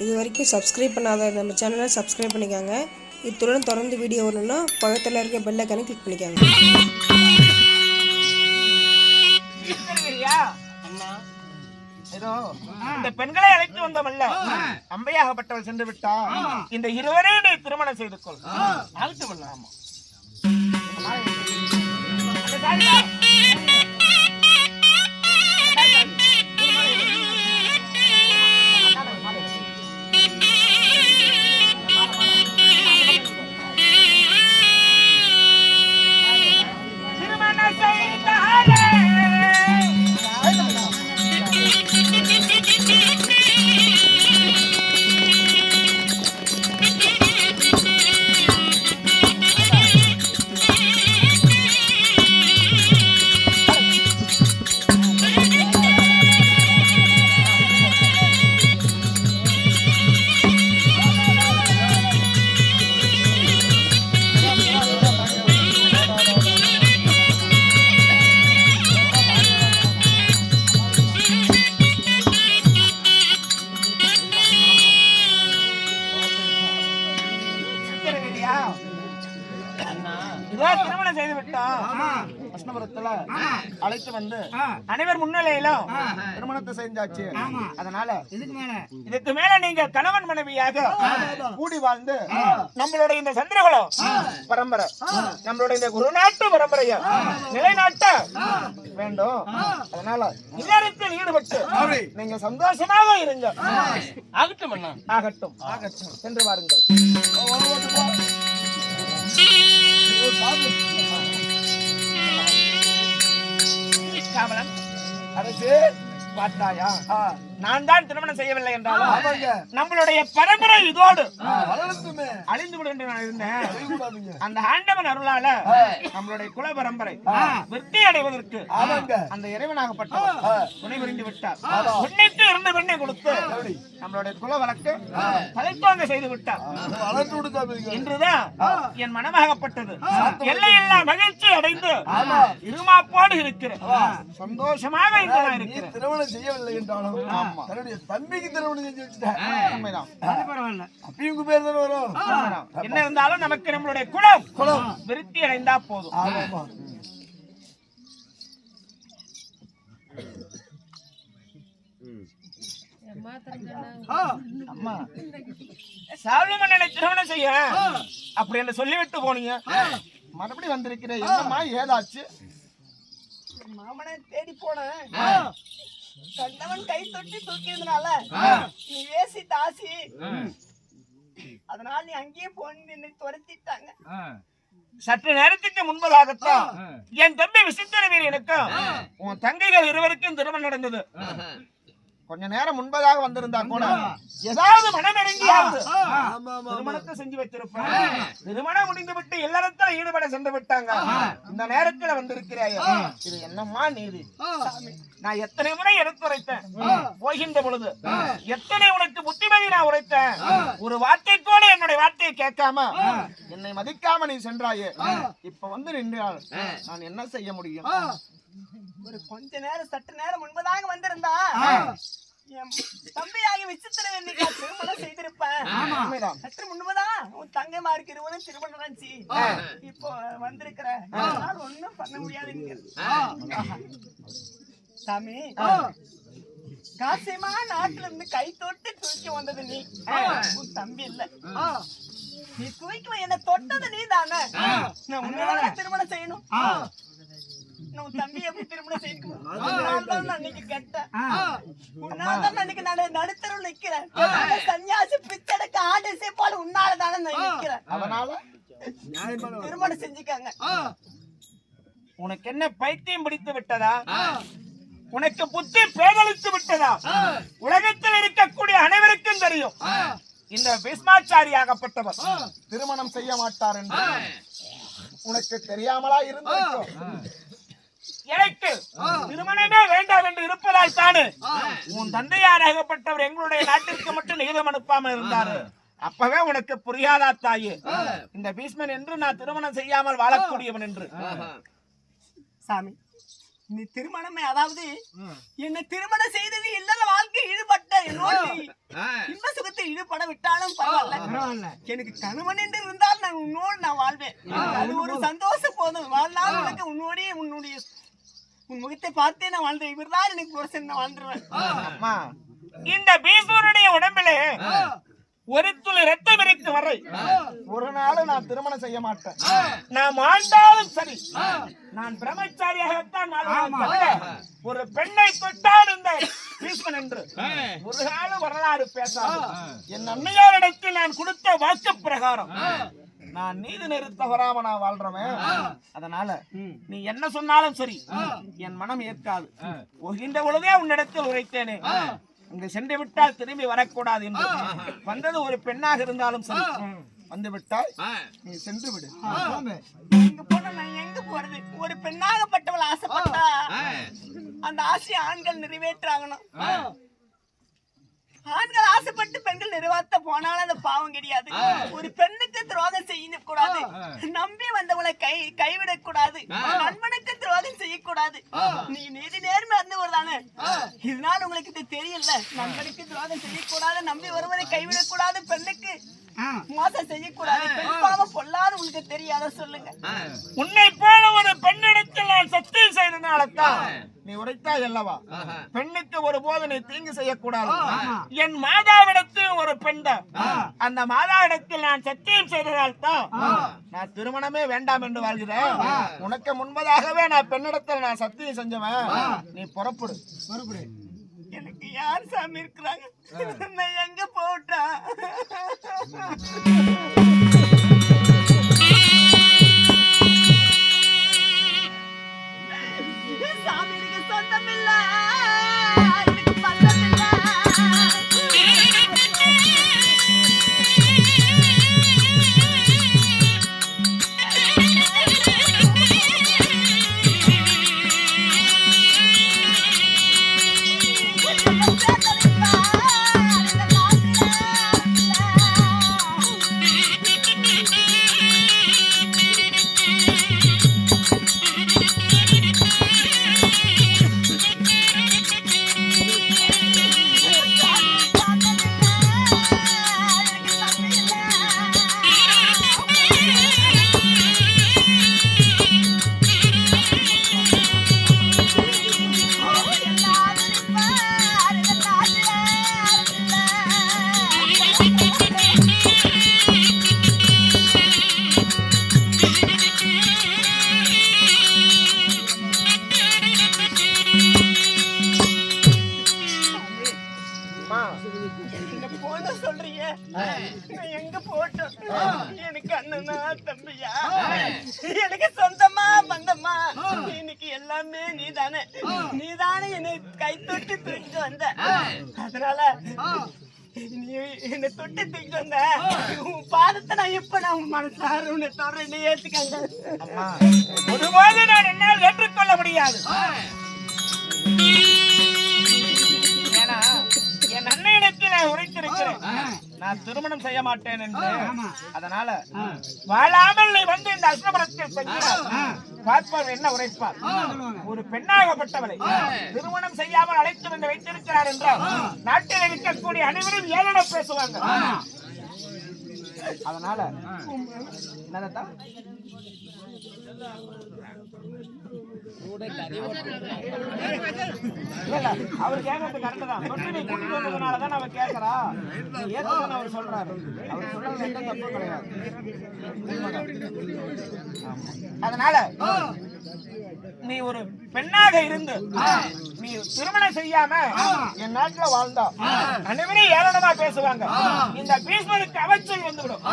இது வரைக்கும் சப்ஸ்கிரைப் பண்ணாத நம்ம சேனலை சப்ஸ்கிரைப் பண்ணிக்கோங்க. இத்துடன் தொடர்ந்து வீடியோ வரணும்னா பக்கத்தில் இருக்க பெல் ஐக்கானை கிளிக் பண்ணிக்கோங்க. இந்த பெண்களை அழைத்து வந்தோமல்ல அம்பையாகப்பட்டவள் சென்று விட்டா இந்த இருவரையும் நீ திருமணம் செய்து கொள். கொள்ள ஆமா கிருஷ்ணபுரத்துல அழைத்து வந்து அனைவர் முன்னிலையிலும் திருமணத்தை செஞ்சாச்சு. அதனால இதுக்கு மேல. நீங்க கணவன் மனைவியாக கூடி வாழ்ந்து நம்மளுடைய இந்த சந்திரகுலம் பரம்பரை நம்மளுடைய இந்த குருநாட்டு பரம்பரைய நிலைநாட்ட வேண்டும். அதனால இல்லறத்தில் ஈடுபட்டு நீங்க சந்தோஷமாக இருங்க. ஆகட்டும் அண்ணா. ஆகட்டும். ஆகட்டும். சென்று வாருங்கள். காவலன் அரசு பார்த்தாயா நான் தான் திருமணம் செய்யவில்லை என்றாலும் நம்மளுடைய பரம்பரை இதோடு அழிந்து விடும் என்று நான் இருந்தேன். அந்த ஆண்டவன் அருளால நம்மளுடைய குல பரம்பரை வெற்றி அடைவதற்கு அந்த இறைவனாகப்பட்டவர் துணை புரிந்து விட்டார். உன்னைக்கு இருந்த பெண்ணை கொடுத்து நம்மளுடைய குல வழக்கு தலைப்பாங்க செய்து விட்டார். இன்றுதான் என் மனமாகப்பட்டது எல்லையில்லா மகிழ்ச்சி அடைந்து இருமாப்போடு இருக்கிறேன். சந்தோஷமாக இன்று நான் இருக்கிறேன். திருமணம் செய்யவில்லை என்றாலும் தன்னுடைய தம்பிக்கு திருமணம் செஞ்சு வச்சுட்டேன் உண்மைதான். அப்பயும் உங்க பேர் தானே வரும்? உண்மைதான். என்ன இருந்தாலும் நமக்கு நம்மளுடைய குலம் குலம் விருத்தி அடைந்தா போதும். சாலுமன்னனை திருமணம் செய்ய. அப்படி என்று சொல்லிவிட்டு போனீங்க. மறுபடியும் வந்திருக்கிற என்னம்மா ஏதாச்சு? மாமனை தேடி போனேன். கண்டவன் கை தொட்டி தூக்கியதுனால நீ வேசி தாசி. அதனால நீ அங்கேயே போன என்னை துரத்திட்டாங்க. சற்று நேரத்துக்கு முன்பதாகத்தான் என் தம்பி விசித்திர வீரனுக்கும் உன் தங்கைகள் இருவருக்கும் திருமணம் நடந்தது. கொஞ்ச நேரம் முன்பதாக வந்திருந்தா கூட ஏதாவது மனமிறங்கியாவது திருமணத்தை செஞ்சு வச்சிருப்பேன் திருமணம் முடிந்து விட்டு இல்லறத்துல ஈடுபட சென்று விட்டாங்க இந்த நேரத்துல வந்திருக்கிறாய். இது என்னம்மா நீதி? நான் எத்தனை முறை எடுத்துரைத்தேன் போகின்ற பொழுது. எத்தனை உனக்கு புத்திமதி நான் உரைத்தேன்? ஒரு வார்த்தை கூட என்னுடைய வார்த்தையை கேட்காம என்னை மதிக்காம நீ சென்றாயே. இப்ப வந்து நின்றாள் நான் என்ன செய்ய முடியும்? ஒரு கொஞ்ச நேரம் சற்று நேரம் முன்பதாக வந்திருந்தா என் தம்பியாகி விசித்திர என்னைக்கு திருமணம் செய்திருப்பேன். சற்று முன்பதான் உன் தங்கைமாருக்கு இருவரும் திருமணம் நடந்துச்சு இப்போ வந்திருக்கிற ஒண்ணும் பண்ண முடியாது சாமி. காசியமா நாட்டுல இருந்து கை தொட்டு தூக்கி வந்தது நீ. உன் தம்பி இல்ல. நீ தூக்கி என்ன தொட்டது நீ தானே நான் உன்னோட திருமணம் செய்யணும்? நான் உன் தம்பி எப்படி திருமணம் செய்யணும்? உன்னால தான் நான் இன்னைக்கு கெட்டேன். உன்னால தான் நான் இன்னைக்கு நடு நடுத்தருள் நிக்கிறேன். சன்னியாசி பிச்சடைக்கு ஆடு சேப்பால் உன்னால தானே நான் நிக்கிறேன். அதனால? திருமணம் செஞ்சுக்காங்க. உனக்கு என்ன பைத்தியம் பிடித்து விட்டதா? உனக்கு புத்தி பேதலித்து விட்டதா? உலகத்தில் இருக்கக்கூடிய அனைவருக்கும் தெரியும். இந்த பீஷ்மாச்சாரியாகப்பட்டவர் திருமணம் செய்ய மாட்டார் என்று உனக்கு தெரியாமலா இருந்திருக்கும். எனக்கு திருமணமே வேண்டாம் என்று இருப்பதால் தானே? உன் தந்தையாராகப்பட்டவர் எங்களுடைய நாட்டிற்கு மட்டும் நிகிதம் அனுப்பாமல் இருந்தாரு. அப்பவே உனக்கு புரியாதா தாயே? இந்த பீஷ்மன் என்று நான் திருமணம் செய்யாமல் வாழக்கூடியவன் என்று. சாமி நீ திருமணமே அதாவது என்ன திருமணம் செய்தது இல்லற வாழ்க்கை ஈடுபட்ட என்னோட நீ இன்ப சுகத்தை படம் விட்டாலும் பரவாயில்ல. எனக்கு கணவன் என்று இருந்தால் நான் உன்னோடு நான் வாழ்வேன். எனக்கு அது ஒரு சந்தோஷம் போதும். வாழ்நாள் உனக்கு உன்னோடே உன்னுடைய உன் முகத்தை பார்த்தே நான் வாழ்ந்தேன். இவர்தான் எனக்கு புருஷன் நான் வாழ்ந்துருவேன் அம்மா. இந்த பீஸ்வருடைய உடம்பிலே ஒரு துளி வரை ஒரு நாள் நான் திருமணம் செய்ய மாட்டேன். நான் வாழ்ந்தாலும் சரி. நான் பிரம்மச்சாரியாகத்தான் ஒரு பெண்ணை தொட்டால் இந்த பீஸ்மன் என்று. ஒரு நாள் வரலாறு பேசாது. என் அன்னையாரிடத்தில் நான் கொடுத்த வாக்கு பிரகாரம். நான் நீதி நெறி தவறாம நான் வாழ்றவன் அதனால நீ என்ன சொன்னாலும் சரி என் மனம் ஏற்காது. ஒகின்ற பொழுதே உன்னிடத்தில் உரைத்தேனே. அங்கு சென்று விட்டால் திரும்பி வரக்கூடாது என்று. வந்தது ஒரு பெண்ணாக இருந்தாலும் சரி. வந்து விட்டால் நீ சென்று விடு எங்க போனா நான் எங்க போறது? ஒரு பெண்ணாகப்பட்டவள் ஆசைப்பட்டா? அந்த ஆசையை ஆண்கள் நிறைவேற்றாகணும். ஆண்கள் ஆசைப்பட்டு பெண்கள் நிறைவேற்ற போனாலும் அந்த பாவம் கிடையாது. ஒரு பெண்ணுக்கு துரோகம் செய்ய கூடாது நம்பி வந்தவளை கை கைவிடக் கூடாது நண்பனுக்கு செய்யக்கூடாது நீ நீதி நேர்மை இருந்தவர் தானே இதனால உங்களுக்கு இது தெரியல. நண்பனுக்கு துரோகம் செய்யக்கூடாது நம்பி வருவதை கைவிடக் கூடாது பெண்ணுக்கு மோசம் செய்யக்கூடாது. பெண் பாவம் பொல்லாது உங்களுக்கு தெரியாத சொல்லுங்க. உன்னை போல ஒரு பெண்ணிடத்தில் நான் சத்தியம் செய்தனால்தான் நீ உரைத்தாய் அல்லவா? பெண்ணுக்கு ஒரு நீ தீங்கு செய்யக்கூடாது. என் மாதாவிடத்தில் ஒரு பெண் தான் அந்த மாதாவிடத்தில் நான் சத்தியம் செய்ததால் தான் நான் திருமணமே வேண்டாம் என்று வாழ்கிறேன். உனக்கு முன்பதாகவே நான் பெண்ணிடத்தில் நான் சத்தியம் செஞ்சவன். நீ புறப்படு. புறப்படு. எனக்கு யார் சாமி இருக்கிறாங்க? நான் எங்க போட்டா? சாமி எனக்கு இன்னைக்கு எல்லாமே நீதானே. நீதானே என்னை கை தொட்டு தூக்கிட்டு வந்த அதனால நீ என்னை தொட்டு தூக்கிட்டு வந்த. உன் பாதத்தை நான் இப்ப நான் உன் மனசார உன்னை தொடர நீ ஏத்துக்கங்க. அம்மா, ஒருபோது நான் என்னால் ஏற்றுக்கொள்ள முடியாது. ஏன்னா என் அன்னையிடத்தில் நான் உரைத்திருக்கிறேன். நான் திருமணம் செய்ய மாட்டேன் என்று. அதனால வாழாமல் நீ வந்து இந்த அஸ்னபுரத்தில் சென்றால் பார்ப்பார் என்ன உரைப்பார்? ஒரு பெண்ணாகப்பட்டவளை திருமணம் செய்யாமல் அழைத்து வந்து வைத்திருக்கிறார் என்றால் நாட்டில் இருக்கக்கூடிய அனைவரும் ஏளனம் பேசுவாங்க. அதனால என்னதா இல்ல, இல்ல, அவர் கேட்கறது கரெக்ட் தான். தொட்டு நீ கூட்டிட்டு வந்ததுனாலதான் அவர் கேட்கறா. நீ அவர் சொல்றாரு. அவர் சொல்றது எந்த தப்பு கிடையாது. அதனால நீ ஒரு பெண்ணாக இருந்து நீ திருமணம் செய்யாம என் நாட்டுல வாழ்ந்தா அனைவரும் ஏளனமா பேசுவாங்க இந்த பீஸ்மனுக்கு அவச்சல் வந்துவிடும்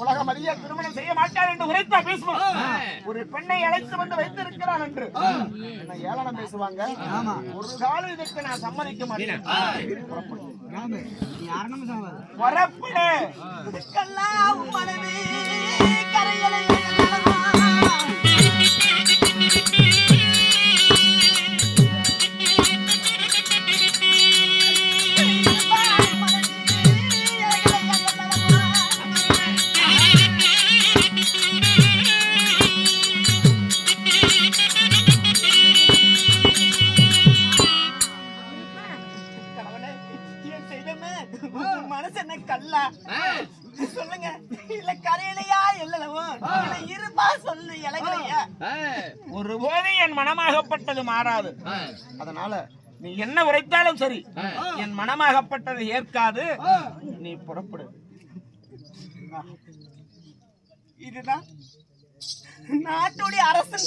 உலகம் அறிய திருமணம் செய்ய மாட்டார் என்று உரைத்த பீஸ்மன் ஒரு பெண்ணை அழைத்து வந்து வைத்திருக்கிறான் என்று. என்னை ஏளனம் பேசுவாங்க? ஒரு காலம் இதற்கு நான் சம்மதிக்க மாட்டேன். கல்லாம் மனமே கரையலை மாறாது. அதனால நீ என்ன உரைத்தாலும் சரி. என் மனமாகப்பட்டது ஏற்காது. நீ புறப்படு. இதுதான் நாட்டுடைய அரசன்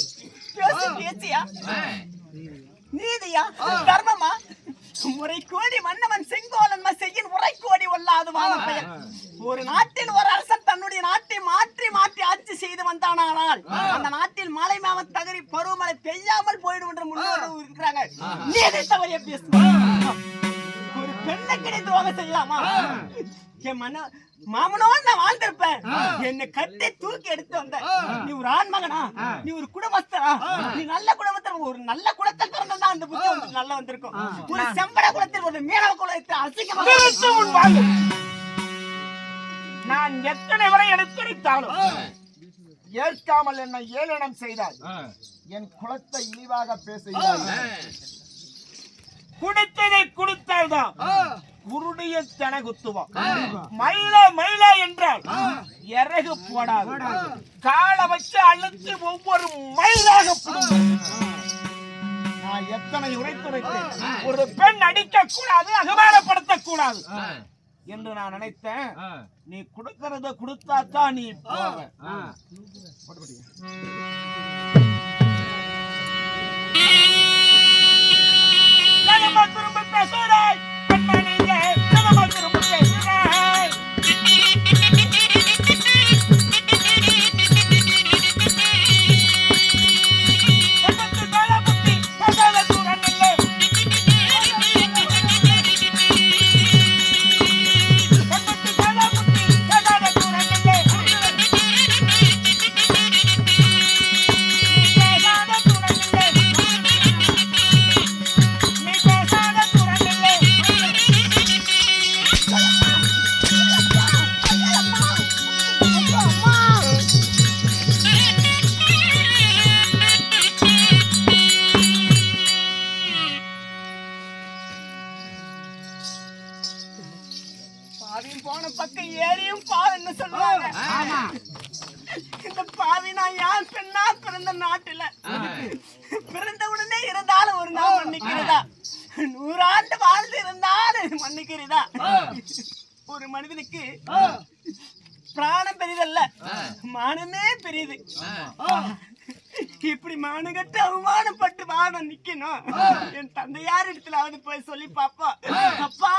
பேசும் பேச்சியா? நீதியா? தர்மமா? முறை கோடி மன்னவன் செங்கோலன் செய்யின் உரை கோடி ஒல்லாது பெயர் ஒரு நாட்டில் ஒரு அரசன் தன்னுடைய நாட்டை ஆட்சி செய்து வந்தானால் அந்த நாட்டில் மழை மாவன் தகரி பருவமழை பெய்யாமல் போயிடும் என்று முன்னோர்கள் இருக்கிறாங்க நீதி தவறிய பேசுவாங்க ஒரு பெண்ணுக்கு நீ துரோகம் செய்யலாமா? என் மன மாமனோட நான் வாழ்ந்திருப்பேன். என்னை கட்டி தூக்கி எடுத்து வந்த நீ ஒரு ஆண் மகனா? நீ ஒரு குடும்பஸ்தரா நீ நல்ல குடும்பத்தில் ஒரு நல்ல குலத்தில் பிறந்தா அந்த புத்தி உனக்கு நல்லா வந்திருக்கும். ஒரு செம்பட குலத்தில் ஒரு மீனவ குலத்தில் அசிங்கமாக. நான் எத்தனை வரை எடுத்துரைத்தாலும் ஏற்காமல் என்னை ஏளனம் செய்தால் என் குலத்தை இழிவாக பேசுகிறாய். குடித்ததை குடித்தால்தான் குருடைய தன குத்துவோம் மயில மயில என்றால் இறகு போடாது. காலை வச்சு அழுத்தி ஒவ்வொரு மயிலாக. நான் எத்தனை உரைத்துரைத்தேன். ஒரு பெண் அடிக்க கூடாது அகமானப்படுத்த கூடாது என்று நான் நினைத்தேன். நீ கொடுக்கறத கொடுத்தாத்தான் நீ போவ திரும்ப பேசுறாய் நான் பெண்ணா பிறந்த நாட்டுல. பிறந்த உடனே இருந்தாலும் ஒரு நாள் மன்னிக்கிறதா? நூறாண்டு வாழ்ந்து இருந்தாலும் மன்னிக்கிறதா? ஒரு மனிதனுக்கு பிராணம் பெரிதல்ல. மானமே பெரியது. இப்படி மானகட்டு அவமானப்பட்டு வானம் நிக்கணும். என் தந்தையார் இடத்துல போய் சொல்லி பாப்பா அப்பா.